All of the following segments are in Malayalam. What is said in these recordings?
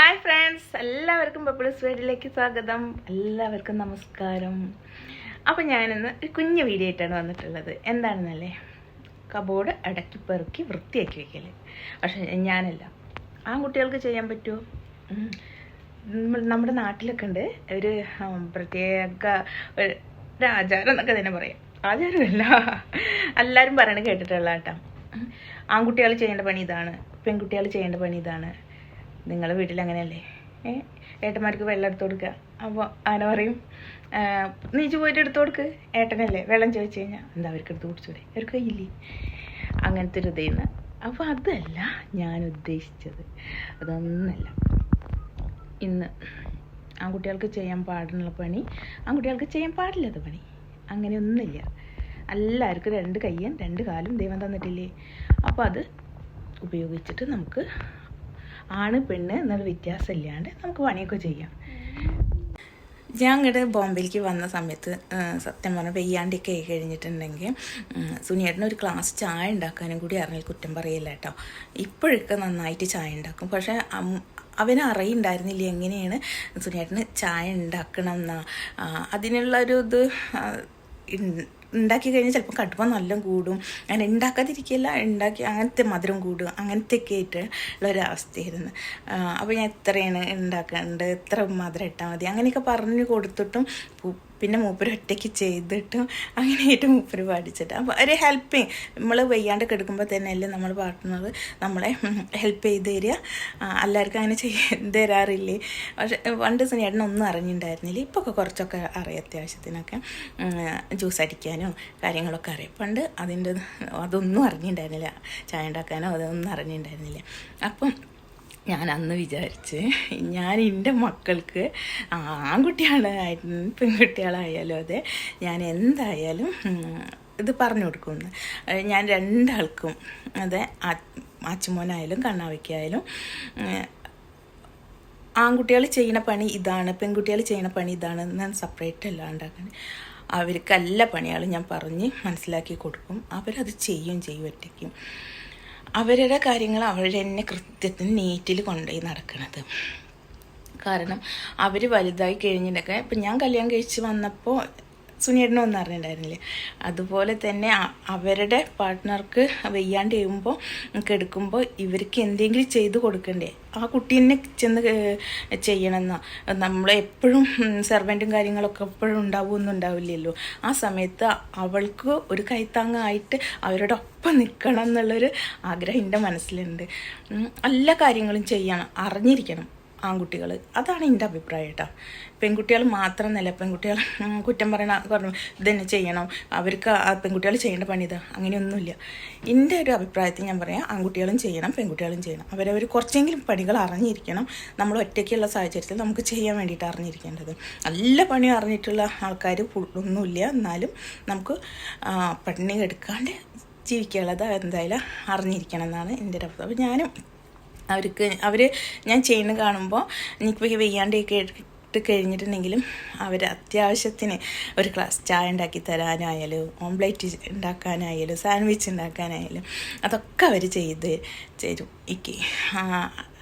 ഹായ് ഫ്രണ്ട്സ് എല്ലാവർക്കും പപ്പിൾസ് വേഡിലേക്ക് സ്വാഗതം. എല്ലാവർക്കും നമസ്കാരം. അപ്പോൾ ഞാനിന്ന് ഒരു കുഞ്ഞു വീഡിയോ ആയിട്ടാണ് വന്നിട്ടുള്ളത്. എന്താണെന്നല്ലേ? കബോർഡ് അടക്കി പെറുക്കി വൃത്തിയാക്കി വെക്കൽ പക്ഷേ ഞാനല്ല. ആൺകുട്ടികൾക്ക് ചെയ്യാൻ പറ്റുമോ നമ്മുടെ നാട്ടിലൊക്കെ ഉണ്ട് ഒരു പ്രത്യേക ഒരു ആചാരം എന്നൊക്കെ തന്നെ പറയാം. ആചാരമല്ല. എല്ലാവരും പറയണത് കേട്ടിട്ടുള്ള കേട്ടോ. ആൺകുട്ടികൾ ചെയ്യേണ്ട പണി ഇതാണ്. പെൺകുട്ടികൾ ചെയ്യേണ്ട പണി ഇതാണ്. നിങ്ങളുടെ വീട്ടിൽ അങ്ങനെയല്ലേ ഏ? ഏട്ടന്മാർക്ക് വെള്ളം എടുത്തു കൊടുക്കുക അപ്പോൾ ആന പറയും നീച്ച് പോയിട്ട് എടുത്തു കൊടുക്ക്. ഏട്ടനല്ലേ വെള്ളം ചോദിച്ചു കഴിഞ്ഞാൽ എന്താ അവർക്ക് എടുത്ത് കുടിച്ചൂടെ അവർക്ക് കയ്യില്ലേ? അങ്ങനത്തെ ഒരു ഇതേന്ന്. അപ്പോൾ അതല്ല ഞാൻ ഉദ്ദേശിച്ചത്. അതൊന്നല്ല. ഇന്ന് ആൺകുട്ടികൾക്ക് ചെയ്യാൻ പാടുള്ള പണി ആൺകുട്ടികൾക്ക് ചെയ്യാൻ പാടില്ലാത്ത പണി. അങ്ങനെയൊന്നുമില്ല. എല്ലാവർക്കും രണ്ട് കയ്യും രണ്ട് കാലും ദൈവം തന്നിട്ടില്ലേ? അപ്പോൾ അത് ഉപയോഗിച്ചിട്ട് നമുക്ക് ആണ് പെണ്ണ് എന്നൊരു വ്യത്യാസം ഇല്ലാണ്ട് നമുക്ക് പണിയൊക്കെ ചെയ്യാം. ഞാൻ ഇങ്ങോട്ട് ബോംബെയിലേക്ക് വന്ന സമയത്ത് സത്യം പറഞ്ഞാൽ വെയ്യാണ്ടിയൊക്കെ ആയി കഴിഞ്ഞിട്ടുണ്ടെങ്കിൽ സുനിയേട്ടൻ ഒരു ക്ലാസ് ചായ ഉണ്ടാക്കാനും കൂടി അറിഞ്ഞാൽ കുറ്റം പറയില്ല കേട്ടോ. ഇപ്പോഴൊക്കെ നന്നായിട്ട് ചായ ഉണ്ടാക്കും. പക്ഷേ അവനെ അറിയുണ്ടായിരുന്നില്ല എങ്ങനെയാണ് സുനിയേട്ടന് ചായ ഉണ്ടാക്കണം എന്നാ അതിനുള്ള ഒരു ഇത് ഉണ്ടാക്കി കഴിഞ്ഞാൽ ചിലപ്പോൾ കടുപ്പം നല്ല കൂടും. അങ്ങനെ ഉണ്ടാക്കാതിരിക്കില്ല ഉണ്ടാക്കി അങ്ങനത്തെ മധുരം കൂടും അങ്ങനത്തെ ഒക്കെ ആയിട്ട് ഉള്ള ഒരു അവസ്ഥയായിരുന്നു അപ്പോൾ ഞാൻ എത്രയാണ് ഉണ്ടാക്കേണ്ടത്? എത്ര മധുരം ഇട്ടാൽ മതി? അങ്ങനെയൊക്കെ പറഞ്ഞു കൊടുത്തിട്ടും പിന്നെ മൂപ്പര് ഒറ്റയ്ക്ക് ചെയ്തിട്ടും അങ്ങനെയായിട്ട് മൂപ്പര് പാടിച്ചിട്ട് അപ്പോൾ ഒരു ഹെൽപ്പിങ് നമ്മൾ വയ്യാണ്ട് കിടക്കുമ്പോൾ തന്നെയല്ലേ നമ്മൾ പാടുന്നത്. നമ്മളെ ഹെൽപ്പ് ചെയ്ത് തരിക. എല്ലാവർക്കും അങ്ങനെ ചെയ്ത് തരാറില്ലേ? പക്ഷെ പണ്ട് സുനിയേട്ടൻ ഒന്നും അറിഞ്ഞിട്ടുണ്ടായിരുന്നില്ല ഇപ്പോൾ ഒക്കെ കുറച്ചൊക്കെ അറിയാം അത്യാവശ്യത്തിനൊക്കെ. ജ്യൂസ് അടിക്കാനോ കാര്യങ്ങളൊക്കെ അറിയാം. പണ്ട് അതിന്റെ അതൊന്നും അറിഞ്ഞിട്ടുണ്ടായിരുന്നില്ല ചായ ഉണ്ടാക്കാനോ അതൊന്നും അറിഞ്ഞിട്ടുണ്ടായിരുന്നില്ല അപ്പം ഞാൻ അന്ന് വിചാരിച്ച് ഞാൻ എന്റെ മക്കൾക്ക് ആൺകുട്ടികളായിരുന്നു പെൺകുട്ടികളായാലും അതെ ഞാൻ എന്തായാലും ഇത് പറഞ്ഞു കൊടുക്കുമെന്ന് ഞാൻ രണ്ടാൾക്കും അതെ അച്ചുമോനായാലും കണ്ണാവയ്ക്കായാലും ഉം, ആൺകുട്ടികൾ ചെയ്യുന്ന പണി ഇതാണ് പെൺകുട്ടികൾ ചെയ്യുന്ന പണി ഇതാണ് ഞാൻ സെപ്പറേറ്റ് അല്ല ഉണ്ടാക്കുന്നത് അവർക്ക് എല്ലാ പണികളും ഞാൻ പറഞ്ഞ് മനസ്സിലാക്കി കൊടുക്കും. അവരത് ചെയ്യും ചെയ്യും ഒറ്റയ്ക്കും. അവരുടെ കാര്യങ്ങൾ അവർ തന്നെ കൃത്യത്തിന് നീറ്റിൽ കൊണ്ടുപോയി നടക്കണത്. കാരണം അവർ വലുതായി കഴിഞ്ഞിട്ടൊക്കെ ഇപ്പം ഞാൻ കല്യാണം കഴിച്ച് വന്നപ്പോൾ സുനിയേട്ടനും ഒന്നും അറിഞ്ഞിട്ടുണ്ടായിരുന്നില്ലേ അതുപോലെ തന്നെ അവരുടെ പാർട്ട്ണർക്ക് വെയ്യാണ്ട് ചെയ്യുമ്പോൾ കെടുക്കുമ്പോൾ ഇവർക്ക് എന്തെങ്കിലും ചെയ്ത് കൊടുക്കണ്ടേ? ആ കുട്ടീനെ ചെന്ന് ചെയ്യണമെന്നാ നമ്മൾ എപ്പോഴും സെർവന്റും കാര്യങ്ങളൊക്കെ എപ്പോഴും ഉണ്ടാവുമൊന്നും ഉണ്ടാവില്ലല്ലോ. ആ സമയത്ത് അവൾക്ക് ഒരു കൈത്താങ്ങായിട്ട് അവരുടെ ഒപ്പം നിൽക്കണം എന്നുള്ളൊരു ആഗ്രഹം എന്റെ മനസ്സിലുണ്ട്. എല്ലാ കാര്യങ്ങളും ചെയ്യണം. അറിഞ്ഞിരിക്കണം. ആൺകുട്ടികൾ അതാണ് എന്റെ അഭിപ്രായം കേട്ടോ. പെൺകുട്ടികൾ മാത്രമെന്നല്ല പെൺകുട്ടികൾ കുറ്റം പറയണ പറഞ്ഞു ഇതന്നെ ചെയ്യണം. അവർക്ക് പെൺകുട്ടികൾ ചെയ്യേണ്ട പണി ഇതാ. അങ്ങനെയൊന്നുമില്ല. എന്റെ ഒരു അഭിപ്രായത്തിൽ ഞാൻ പറയാം ആൺകുട്ടികളും ചെയ്യണം പെൺകുട്ടികളും ചെയ്യണം. അവരവർ കുറച്ചെങ്കിലും പണികൾ അറിഞ്ഞിരിക്കണം. നമ്മൾ ഒറ്റയ്ക്കുള്ള സാഹചര്യത്തിൽ നമുക്ക് ചെയ്യാൻ വേണ്ടിയിട്ട് അറിഞ്ഞിരിക്കേണ്ടത്. നല്ല പണി അറിഞ്ഞിട്ടുള്ള ആൾക്കാർ ഒന്നുമില്ല. എന്നാലും നമുക്ക് പണി എടുക്കാണ്ട് ജീവിക്കാനുള്ളത് എന്തായാലും അറിഞ്ഞിരിക്കണം എന്നാണ് എന്റെ ഒരു അഭിപ്രായം. ഞാനും അവർക്ക് അവർ ഞാൻ ചെയ്യുന്നത് കാണുമ്പോൾ എനിക്ക് വെയ്യാണ്ടൊക്കെ ഇട്ട് കഴിഞ്ഞിട്ടുണ്ടെങ്കിലും അവർ അത്യാവശ്യത്തിന് ഒരു ക്ലാസ് ചായ ഉണ്ടാക്കി തരാനായാലും ഓംപ്ലേറ്റ് ഉണ്ടാക്കാനായാലും സാൻഡ്വിച്ച് ഉണ്ടാക്കാനായാലും അതൊക്കെ അവർ ചെയ്ത് തരും. എനിക്ക്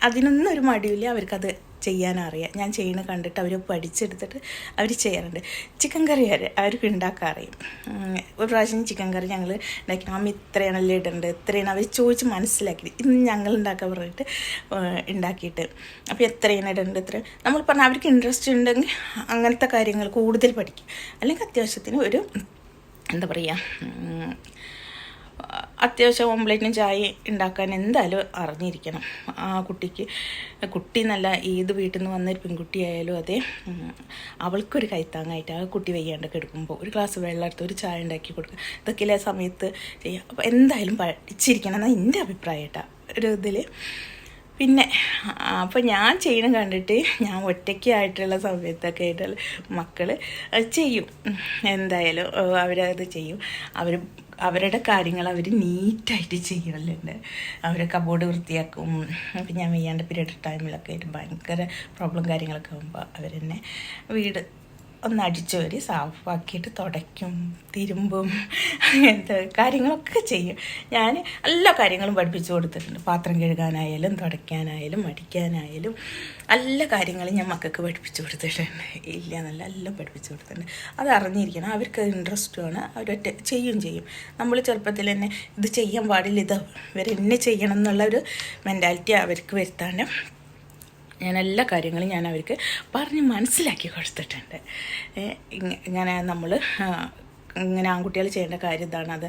അതിനൊന്നും ഒരു മടിയില്ല അവർക്കത് ചെയ്യാനറിയാം. ഞാൻ ചെയ്യണ കണ്ടിട്ട് അവർ പഠിച്ചെടുത്തിട്ട് അവർ ചെയ്യാറുണ്ട്. ചിക്കൻ കറി വരെ അവർക്ക് ഉണ്ടാക്കാൻ അറിയും. ഒരു പ്രാവശ്യം ചിക്കൻ കറി ഞങ്ങൾ ഉണ്ടാക്കി. അമ്മ ഇത്രയാണല്ലേ ഇടേണ്ടത്? ഇത്രയാണ്. അവർ ചോദിച്ച് മനസ്സിലാക്കി ഇന്ന് ഞങ്ങൾ ഉണ്ടാക്കാൻ പറഞ്ഞിട്ട് ഉണ്ടാക്കിയിട്ട്. അപ്പോൾ എത്രയാണ് ഇടേണ്ടത്? ഇത്ര നമ്മൾ പറഞ്ഞാൽ അവർക്ക് ഇൻട്രസ്റ്റ് ഉണ്ടെങ്കിൽ അങ്ങനത്തെ കാര്യങ്ങൾ കൂടുതൽ പഠിക്കും. അല്ലെങ്കിൽ അത്യാവശ്യത്തിന് ഒരു എന്താ പറയുക അത്യാവശ്യം ഓംപ്ലേറ്റിനും ചായ ഉണ്ടാക്കാൻ എന്തായാലും അറിഞ്ഞിരിക്കണം. ആ കുട്ടിക്ക് കുട്ടി നല്ല ഏത് വീട്ടിൽ നിന്ന് വന്നൊരു പെൺകുട്ടിയായാലും അതെ അവൾക്കൊരു കൈത്താങ്ങായിട്ട് ആ കുട്ടി വയ്യാണ്ടൊക്കെ എടുക്കുമ്പോൾ ഒരു ഗ്ലാസ് വെള്ളം എടുത്ത് ഒരു ചായ ഉണ്ടാക്കി കൊടുക്കുക ഇതൊക്കെ സമയത്ത് ചെയ്യുക അപ്പോൾ എന്തായാലും പഠിച്ചിരിക്കണം എന്നാണ് എന്റെ അഭിപ്രായം കേട്ടോ. ഒരു ഇതിൽ പിന്നെ അപ്പോൾ ഞാൻ ചെയ്യണം കണ്ടിട്ട് ഞാൻ ഒറ്റയ്ക്കായിട്ടുള്ള സമയത്തൊക്കെ ആയിട്ടുള്ള മക്കൾ ചെയ്യും. എന്തായാലും അവരത് ചെയ്യും. അവർ അവരുടെ കാര്യങ്ങൾ അവർ നീറ്റായിട്ട് ചെയ്യലുണ്ട്. അവർ കബോർഡ് വൃത്തിയാക്കും. അപ്പം ഞാൻ വെയ്യാണ്ട് പീരീഡ് ടൈമിലൊക്കെ ആയിട്ട് ഭയങ്കര പ്രോബ്ലം കാര്യങ്ങളൊക്കെ ആകുമ്പോൾ അവരെന്നെ വീട് ഒന്ന് അടിച്ചു വരി സാഫാക്കിയിട്ട് തുടയ്ക്കും തിരുമ്പും അങ്ങനത്തെ കാര്യങ്ങളൊക്കെ ചെയ്യും. ഞാൻ എല്ലാ കാര്യങ്ങളും പഠിപ്പിച്ചു കൊടുത്തിട്ടുണ്ട്. പാത്രം കഴുകാനായാലും തുടയ്ക്കാനായാലും അടിക്കാനായാലും എല്ലാ കാര്യങ്ങളും ഞാൻ മക്കൾക്ക് പഠിപ്പിച്ചു കൊടുത്തിട്ടുണ്ട്. ഇല്ല എന്നല്ല എല്ലാം പഠിപ്പിച്ചു കൊടുത്തിട്ടുണ്ട്. അത് അറിഞ്ഞിരിക്കണം. അവർക്ക് ഇൻട്രസ്റ്റുമാണ് അവരൊറ്റ ചെയ്യും ചെയ്യും. നമ്മൾ ചെറുപ്പത്തിൽ തന്നെ ഇത് ചെയ്യാൻ പാടില്ല ഇത് ഇവരെന്നെ ചെയ്യണം എന്നുള്ള ഒരു മെന്റാലിറ്റി അവർക്ക് വരുത്താണ്ട് ഞാൻ എല്ലാ കാര്യങ്ങളും ഞാൻ അവർക്ക് പറഞ്ഞ് മനസ്സിലാക്കി കൊടുത്തിട്ടുണ്ട്. ഇങ്ങനെ നമ്മൾ ഇങ്ങനെ ആൺകുട്ടികൾ ചെയ്യേണ്ട കാര്യം ഇതാണ് അത്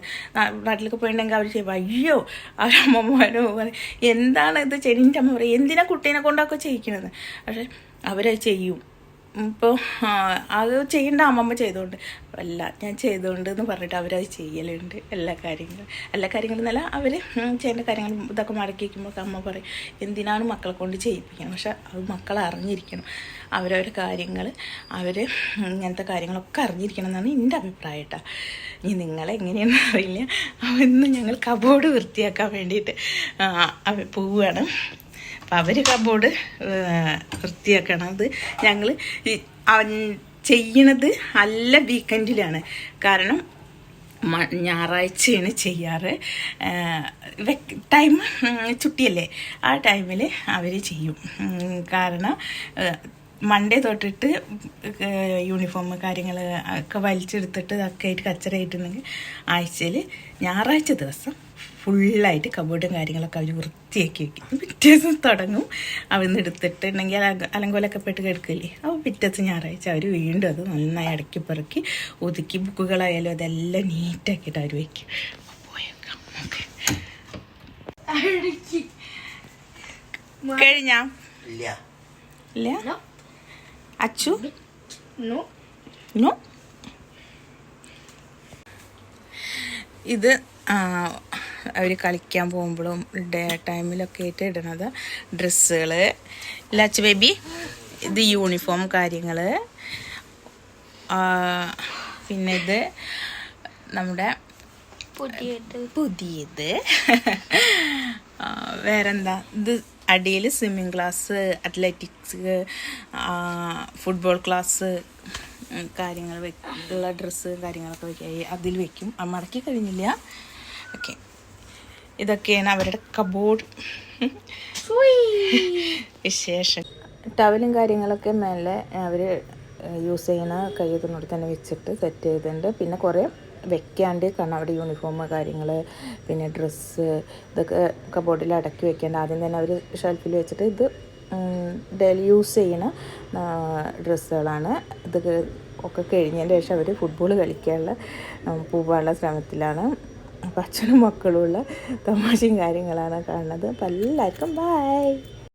നാട്ടിലേക്ക് പോയിട്ടുണ്ടെങ്കിൽ അവർ ചെയ്യും അയ്യോ അവരമ്മമാരോ പറയും എന്താണ് ഇത്? ചെടിന്റെ അമ്മ പറയും എന്തിനാ കുട്ടീനെ കൊണ്ടൊക്കെ ചെയ്യിക്കണത്? പക്ഷെ അവരത് ചെയ്യും. ഇപ്പോൾ അത് ചെയ്യേണ്ട അമ്മമ്മ ചെയ്തുകൊണ്ട് അല്ല ഞാൻ ചെയ്തുകൊണ്ട് എന്ന് പറഞ്ഞിട്ട് അവരത് ചെയ്യലുണ്ട് എല്ലാ കാര്യങ്ങളും. എല്ലാ കാര്യങ്ങളും എന്നല്ല അവർ ചെയ്യേണ്ട കാര്യങ്ങൾ ഇതൊക്കെ മടക്കി വയ്ക്കുമ്പോൾ അമ്മ പറയും എന്തിനാണ് മക്കളെ കൊണ്ട് ചെയ്യിപ്പിക്കണം പക്ഷെ അത് മക്കൾ അറിഞ്ഞിരിക്കണം. അവരവരുടെ കാര്യങ്ങൾ അവർ ഇങ്ങനത്തെ കാര്യങ്ങളൊക്കെ അറിഞ്ഞിരിക്കണം എന്നാണ് എന്റെ അഭിപ്രായം കേട്ടോ. ഇനി നിങ്ങളെങ്ങനെയെന്ന് അറിയില്ല. അവന്ന് ഞങ്ങൾ കബോർഡ് വൃത്തിയാക്കാൻ വേണ്ടിയിട്ട് പോവുകയാണ്. അപ്പം അവർ കബോർഡ് വൃത്തിയാക്കണത് ഞങ്ങൾ ചെയ്യണത് നല്ല വീക്കെൻഡിലാണ് കാരണം ഞായറാഴ്ചയാണ് ചെയ്യാറ്. ടൈം ചുട്ടിയല്ലേ? ആ ടൈമിൽ അവർ ചെയ്യും. കാരണം മൺഡേ തൊട്ടിട്ട് യൂണിഫോം കാര്യങ്ങൾ ഒക്കെ വലിച്ചെടുത്തിട്ട് ഒക്കെ ആയിട്ട് കച്ചറ ആയിട്ടുണ്ടെങ്കിൽ ആഴ്ചയിൽ ഞായറാഴ്ച ദിവസം ഫുള്ളായിട്ട് കബോർഡും കാര്യങ്ങളൊക്കെ അവർ വൃത്തിയാക്കി വെക്കും. പിറ്റേ ദിവസം തുടങ്ങും. അവിടുന്ന് എടുത്തിട്ടുണ്ടെങ്കിൽ അല- അലങ്കോലൊക്കെ പെട്ട് കിടക്കില്ലേ? അപ്പോൾ പിറ്റേ ദിവസം ഞായറാഴ്ച അവർ വീണ്ടും അത് നന്നായി അടക്കി പെറുക്കി ഒതുക്കി ബുക്കുകളായാലും അതെല്ലാം നീറ്റാക്കിയിട്ട് അവർ വയ്ക്കും പോയേക്കാം. ഓക്കെ. കഴിഞ്ഞാ? ഇല്ല. ഇല്ല? അച്ചു? ഇത് അവർ കളിക്കാൻ പോകുമ്പോഴും ഡേ ടൈമിലൊക്കെ ആയിട്ട് ഇടണത് ഡ്രസ്സുകൾ ലച്ച് ബേബി ഇത് യൂണിഫോം കാര്യങ്ങൾ പിന്നെ ഇത് നമ്മുടെ പുതിയത്. വേറെന്താ? ഇത് അടിയിൽ swimming class athletics football class കാര്യങ്ങൾ വെക്കുള്ള ഡ്രസ്സ് കാര്യങ്ങളൊക്കെ വയ്ക്കുക അതിൽ വെക്കും. മടക്കി കഴിഞ്ഞില്ല. ഓക്കെ. ഇതൊക്കെയാണ് അവരുടെ കബോർഡ്. വിശേഷം. ടവലും കാര്യങ്ങളൊക്കെ മേലെ അവർ യൂസ് ചെയ്യുന്ന കയ്യത്തിനോട് തന്നെ വെച്ചിട്ട് സെറ്റ് ചെയ്തിട്ടുണ്ട്. പിന്നെ കുറേ വെക്കാണ്ട് കാരണം അവിടെ യൂണിഫോം കാര്യങ്ങൾ പിന്നെ ഡ്രസ്സ് ഇതൊക്കെ കബോർഡിൽ അടക്കി വെക്കേണ്ട. ആദ്യം തന്നെ അവർ ഷെൽഫിൽ വെച്ചിട്ട് ഇത് ഡെയിലി യൂസ് ചെയ്യുന്ന ഡ്രസ്സുകളാണ്. ഇത് ഒക്കെ കഴിഞ്ഞതിന് ശേഷം അവർ ഫുട്ബോൾ കളിക്കാനുള്ള പോകാനുള്ള പോവാനുള്ള ശ്രമത്തിലാണ്. അപ്പം അച്ഛനും മക്കളുമുള്ള തമാശയും കാര്യങ്ങളാണ് കാണുന്നത്. അപ്പം എല്ലാവർക്കും ബൈ